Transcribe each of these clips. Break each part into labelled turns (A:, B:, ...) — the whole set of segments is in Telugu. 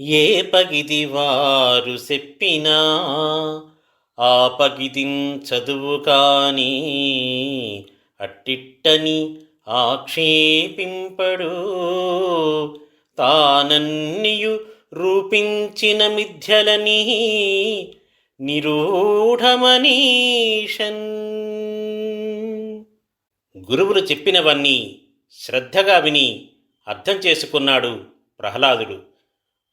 A: ఏ పగిది వారు చెప్పినా ఆ పగిదిం చదువు కాని అట్టిట్టని ఆక్షేపింపడు. తానన్నియు రూపించిన మిథ్యలని నిరూఢమనీషన్. గురువులు చెప్పినవన్నీ శ్రద్ధగా విని అర్థం చేసుకున్నాడు ప్రహ్లాదుడు.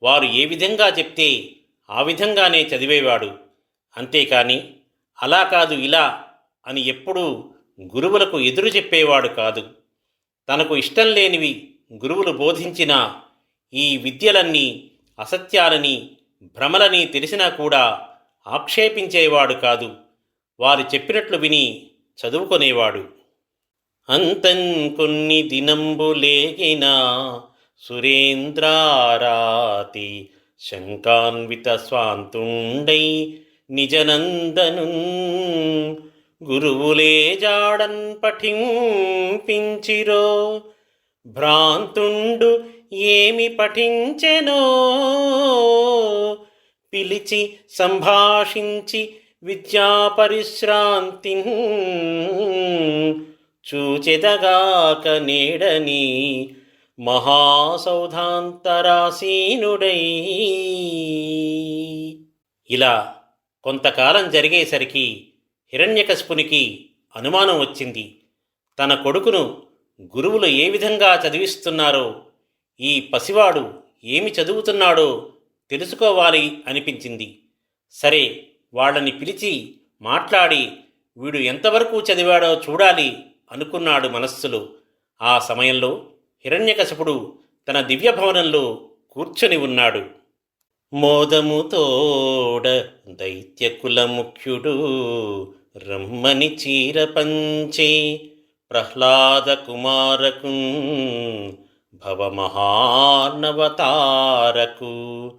A: వారు ఏ విధంగా చెప్తే ఆ విధంగానే చదివేవాడు. అంతేకాని అలా కాదు ఇలా అని ఎప్పుడూ గురువులకు ఎదురు చెప్పేవాడు కాదు. తనకు ఇష్టం లేనివి గురువులు బోధించిన ఈ విద్యలన్నీ అసత్యాలని భ్రమలని తెలిసినా కూడా ఆక్షేపించేవాడు కాదు. వారు చెప్పినట్లు విని చదువుకునేవాడు. అంతం కొన్ని దినంబులేగినా సురేంద్రారాతి శంకాన్విత స్వాంతుండై నిజనందను గురువులే జాడన్ పఠింపించిరో. భ్రాంతుండు ఏమి పఠించెనో? పిలిచి సంభాషించి విద్యా పరిశ్రాంతి చూచెదగాక నేడని మహాసౌధాంతరాసీనుడై. ఇలా కొంతకాలం జరిగేసరికి హిరణ్యకశిపునికి అనుమానం వచ్చింది. తన కొడుకును గురువులు ఏ విధంగా చదివిస్తున్నారో ఈ పసివాడు ఏమి చదువుతున్నాడో తెలుసుకోవాలి అనిపించింది. సరే వాళ్ళని పిలిచి మాట్లాడి వీడు ఎంతవరకు చదివాడో చూడాలి అనుకున్నాడు మనస్సులో. ఆ సమయంలో హిరణ్యకశపుడు తన దివ్యభవనంలో కూర్చొని ఉన్నాడు. మోదముతోడ దైత్యకుల ముఖ్యుడు రమ్మని చీర పంచే ప్రహ్లాద కుమారకు భవమహానవతారకు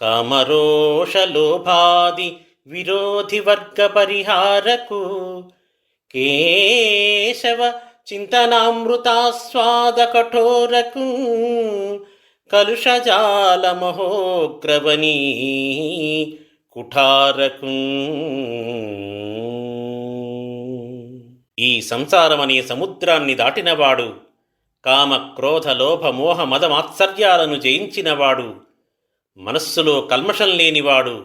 A: కామరోషలోభాది విరోధి వర్గ పరిహారకు. కేశవ చింతనామృతాస్వాద కఠోరకు కుఠారకు ఈ సంసారమనే సముద్రాన్ని దాటినవాడు కామ క్రోధ లోభ మోహ మదమాత్సర్యాలను జయించినవాడు మనస్సులో కల్మషం లేనివాడు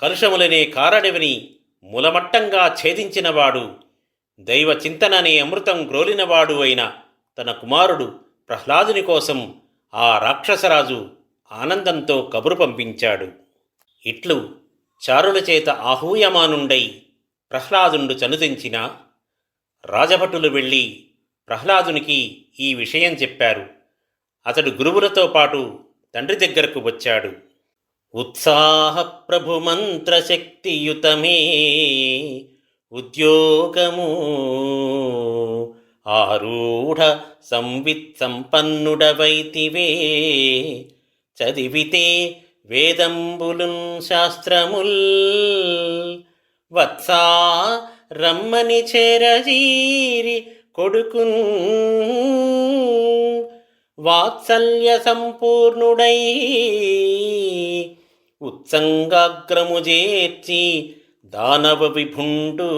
A: కలుషములనే కారడవిని మూలమట్టంగా ఛేదించినవాడు. దైవ చింతననే అమృతం గ్రోలినవాడు అయిన తన కుమారుడు ప్రహ్లాదుని కోసం ఆ రాక్షసరాజు ఆనందంతో కబురు పంపించాడు. ఇట్లు చారుల చేత ఆహూయమానుండై ప్రహ్లాదుండు చనుదించిన రాజభటులు వెళ్ళి ప్రహ్లాదునికి ఈ విషయం చెప్పారు. అతడు గురువులతో పాటు తండ్రి దగ్గరకు వచ్చాడు. ఉత్సాహ ప్రభు మంత్రశక్తియుతమే ఉద్యోగము. ఆరూఢ సంవిత్ సంపన్నుడవైతివే. చదివితే వేదంబులున్ శాస్త్రముల్. వత్సా రమ్మని చేరజీరి కొడుకున్. వాత్సల్య సంపూర్ణుడై. ఉత్సంగాగ్రము చేర్చి దానవ విభుండు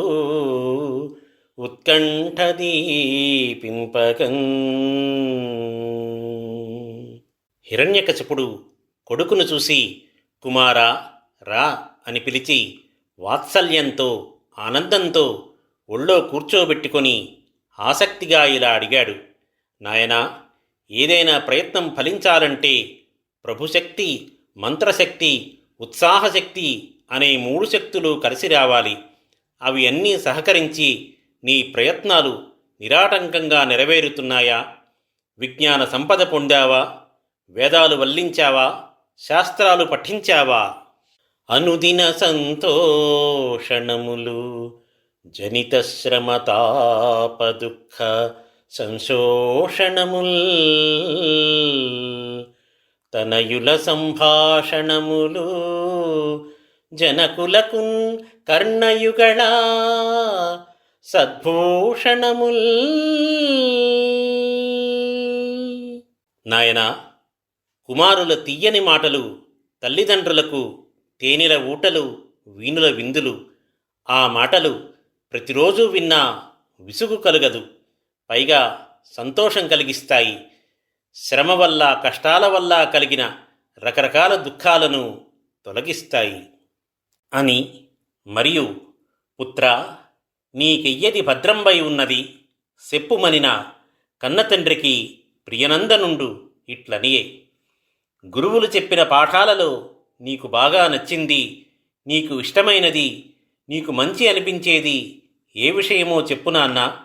A: ఉత్కంఠదీపింపకం హిరణ్యకశపుడు కొడుకును చూసి కుమారా రా అని పిలిచి వాత్సల్యంతో ఆనందంతో ఒళ్ళో కూర్చోబెట్టుకొని ఆసక్తిగా ఇలా అడిగాడు. నాయనా ఏదైనా ప్రయత్నం ఫలించాలంటే ప్రభుశక్తి మంత్రశక్తి ఉత్సాహశక్తి అనే మూడు శక్తులు కలిసి రావాలి. అవి అన్నీ సహకరించి నీ ప్రయత్నాలు నిరాటంకంగా నెరవేరుతున్నాయా? విజ్ఞాన సంపద పొందావా? వేదాలు వల్లించావా? శాస్త్రాలు పఠించావా? అనుదిన సంతోషణములు జనిత శ్రమతాప దుఃఖ సంశోషణముల్ తనయుల సంభాషణములు జనకులకున్ కర్ణయుగళా సద్భూషణముల్. నాయనా కుమారుల తీయని మాటలు తల్లిదండ్రులకు తేనెల ఊటలు వీణుల విందులు ఆ మాటలు ప్రతిరోజు విన్నా విసుగు కలగదు పైగా సంతోషం కలిగిస్తాయి. శ్రమ వల్ల కష్టాల వల్ల కలిగిన రకరకాల దుఃఖాలను తొలగిస్తాయి. అని. మరియు పుత్ర నీకెయ్యది భద్రంబై ఉన్నది. సెప్పుమనిన కన్నతండ్రికి ప్రియనందనుండు ఇట్లనియే. గురువులు చెప్పిన పాఠాలలో నీకు బాగా నచ్చింది నీకు ఇష్టమైనది నీకు మంచి అనిపించేది ఏ విషయమో చెప్పు నాన్న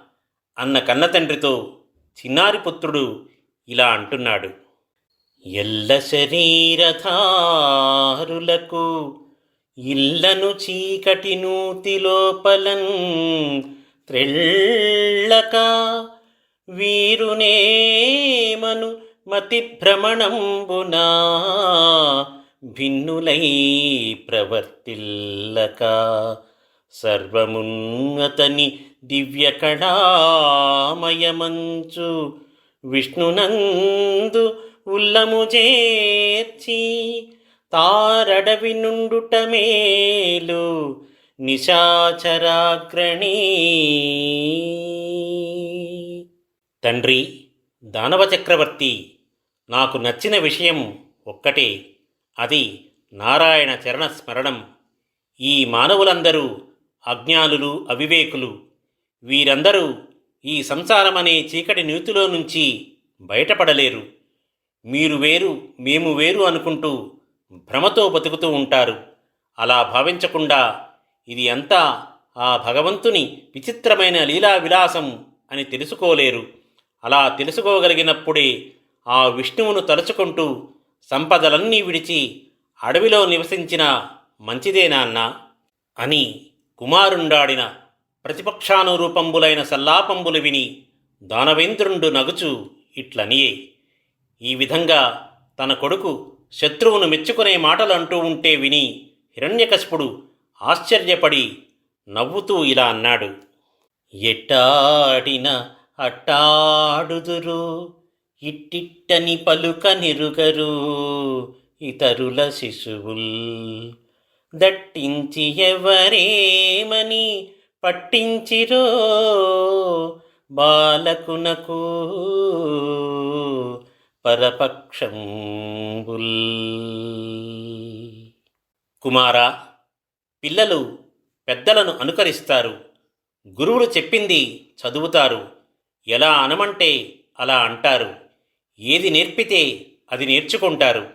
A: అన్న కన్నతండ్రితో చిన్నారి పుత్రుడు ఇలా అంటున్నాడు. ఎల్ల శరీరధారులకు ఇల్లను చీకటి నూతి లోపలన్ త్రెళ్ళక వీరునేమను మతి భ్రమణంబునా భిన్నులై ప్రవర్తిల్లక. సర్వమున్నతని దివ్య కళామయమంచు విష్ణునందు ఉల్లము చేర్చి తారడవి నుండుట మేలు నిశాచరాగ్రణీ. తండ్రి దానవ చక్రవర్తి నాకు నచ్చిన విషయం ఒక్కటే అది నారాయణ చరణ స్మరణం ఈ మానవులందరూ అజ్ఞానులు అవివేకులు. వీరందరూ ఈ సంసారమనే చీకటి నీతిలో నుంచి బయటపడలేరు. మీరు వేరు మేము వేరు అనుకుంటూ భ్రమతో బతుకుతూ ఉంటారు. అలా భావించకుండా ఇది అంతా ఆ భగవంతుని విచిత్రమైన లీలా విలాసం అని తెలుసుకోలేరు. అలా తెలుసుకోగలిగినప్పుడే ఆ విష్ణువును తలుచుకుంటూ సంపదలన్నీ విడిచి అడవిలో నివసించిన మంచిదేనాన్న అని కుమారుండాడిన ప్రతిపక్షానురూపంబులైన సల్లాపంబులు విని దానవేంద్రుండు నగుచు ఇట్లనియే. ఈ విధంగా తన కొడుకు శత్రువును మెచ్చుకునే మాటలు అంటూ ఉంటే విని హిరణ్యకశపుడు ఆశ్చర్యపడి నవ్వుతూ ఇలా అన్నాడు. ఎట్టాడిన అట్టాడుదురు? ఇట్టిట్టని పలుక నిరుగరు? ఇతరుల శిశువుల్ దట్టించి ఎవరేమని పట్టించిరో? బాలకునకు పరపక్షంబుల్ కుమారా పిల్లలు పెద్దలను అనుకరిస్తారు. గురువులు చెప్పింది చదువుతారు. ఎలా అనమంటే అలా అంటారు. ఏది నేర్పితే అది నేర్చుకుంటారు.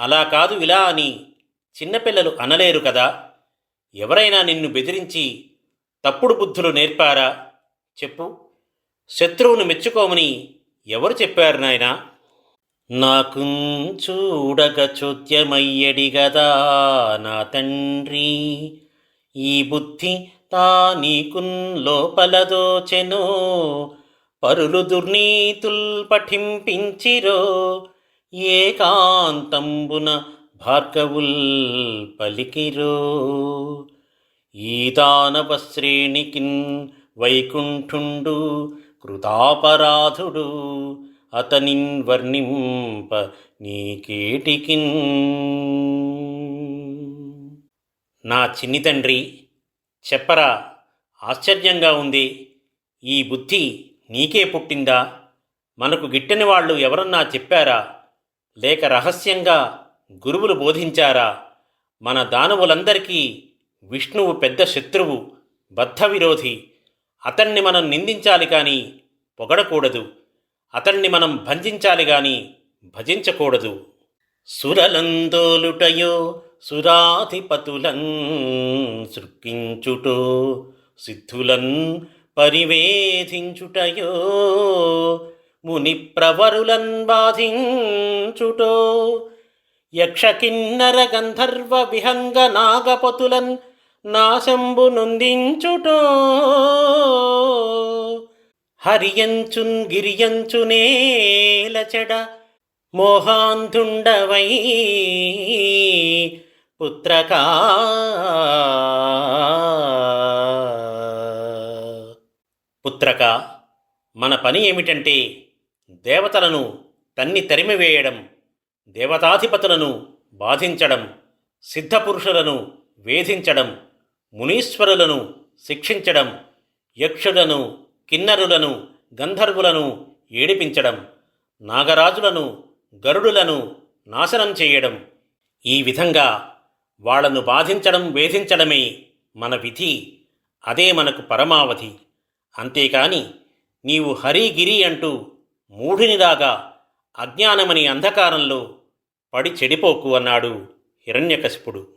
A: అలా కాదు ఇలా అని చిన్నపిల్లలు అనలేరు కదా. ఎవరైనా నిన్ను బెదిరించి తప్పుడు బుద్ధులు నేర్పారా? చెప్పు. శత్రువును మెచ్చుకోమని ఎవరు చెప్పారు నాయనా? నాకు చూడగ చోద్యమయ్యడి గదా నా తండ్రి. ఈ బుద్ధి తా నీకున్ లోపలదోచెనో పరులు దుర్నీతుల్ పఠింపించిరో. ఏకాంతంబున భార్గవుల్ పలికిరో. ఈ దానవ శ్రేణికిన్ వైకుంఠుండు కృతాపరాధుడు. అతనిన్ వర్ణింప నీకేటికిన్ నా చిన్ని తండ్రి చెప్పరా ఆశ్చర్యంగా ఉంది. ఈ బుద్ధి నీకే పుట్టిందా? మనకు గిట్టని వాళ్ళు ఎవరన్నా చెప్పారా? లేక రహస్యంగా గురువులు బోధించారా? మన దానవులందరికీ విష్ణువు పెద్ద శత్రువు బద్ధ విరోధి అతన్ని మనం నిందించాలి కానీ పొగడకూడదు. అతణ్ణి మనం భంజించాలి గాని భజించకూడదు. సురలందోలుటయో సురాధిపతులం సృక్కించుటో సిద్ధులన్ పరివేధించుటయో ముని ప్రవరులన్ బాధించుటో యక్షకిన్నర గంధర్వ విహంగ నాగపతులన్ నాశంబు నొందించుటో హరియంచున్ గిరియంచునేలచడ మోహాంధుండవై పుత్రకా. పుత్రక మన పని ఏమిటంటే దేవతలను తన్ని తరిమివేయడం దేవతాధిపతులను బాధించడం సిద్ధపురుషులను వేధించడం మునీశ్వరులను శిక్షించడం యక్షులను కిన్నరులను గంధర్వులను ఏడిపించడం నాగరాజులను గరుడులను నాశనం చేయడం. ఈ విధంగా వాళ్ళను బాధించడం వేధించడమే మన విధి అదే మనకు పరమావధి. అంతేకాని నీవు హరిగిరి అంటూ మూఢినిలాగా అజ్ఞానమని అంధకారంలో పడి చెడిపోకు అన్నాడు హిరణ్యకశిపుడు.